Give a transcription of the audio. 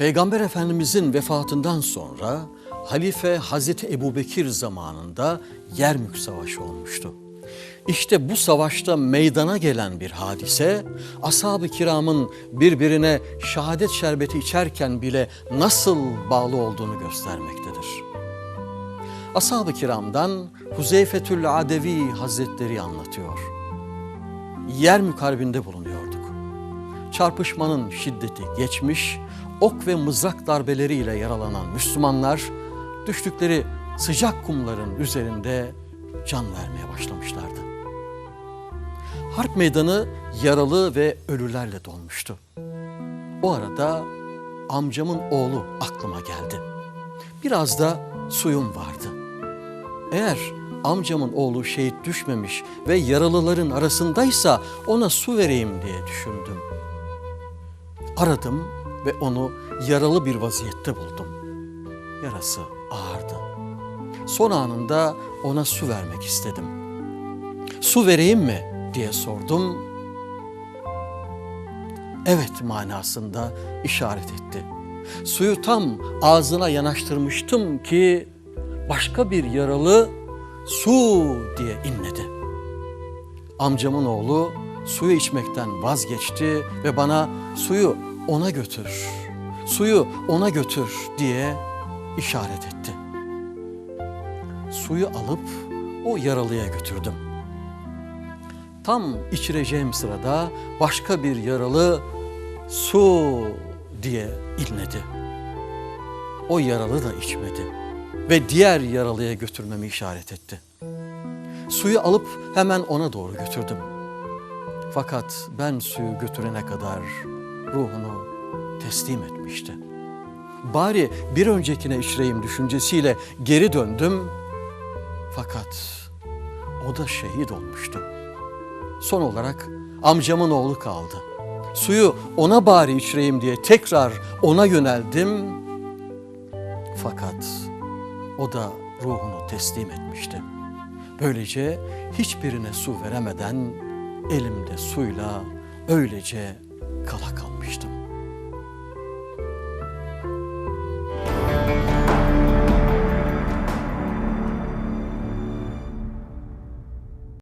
Peygamber Efendimizin vefatından sonra Halife Hazreti Ebubekir zamanında Yermük Savaşı olmuştu. İşte bu savaşta meydana gelen bir hadise, ashab-ı kiramın birbirine şehadet şerbeti içerken bile nasıl bağlı olduğunu göstermektedir. Ashab-ı kiramdan Huzeyfetül Adevi Hazretleri anlatıyor. Yermük Harbi'nde bulunuyorduk. Çarpışmanın şiddeti geçmiş, ok ve mızrak darbeleriyle yaralanan Müslümanlar düştükleri sıcak kumların üzerinde can vermeye başlamışlardı. Harp meydanı yaralı ve ölülerle dolmuştu. O arada amcamın oğlu aklıma geldi. Biraz da suyum vardı. Eğer amcamın oğlu şehit düşmemiş ve yaralıların arasındaysa ona su vereyim diye düşündüm. Aradım ve onu yaralı bir vaziyette buldum. Yarası ağırdı. Son anında ona su vermek istedim. Su vereyim mi diye sordum. Evet manasında işaret etti. Suyu tam ağzına yanaştırmıştım ki başka bir yaralı su diye inledi. Amcamın oğlu suyu içmekten vazgeçti ve bana suyu ona götür, suyu ona götür diye işaret etti. Suyu alıp o yaralıya götürdüm. Tam içireceğim sırada başka bir yaralı su diye inledi. O yaralı da içmedi ve diğer yaralıya götürmemi işaret etti. Suyu alıp hemen ona doğru götürdüm. Fakat ben suyu götürene kadar ruhunu teslim etmişti. Bari bir öncekine içireyim düşüncesiyle geri döndüm. Fakat o da şehit olmuştu. Son olarak amcamın oğlu kaldı. Suyu ona bari içireyim diye tekrar ona yöneldim. Fakat o da ruhunu teslim etmişti. Böylece hiçbirine su veremeden elimde suyla öylece kala kalmıştım.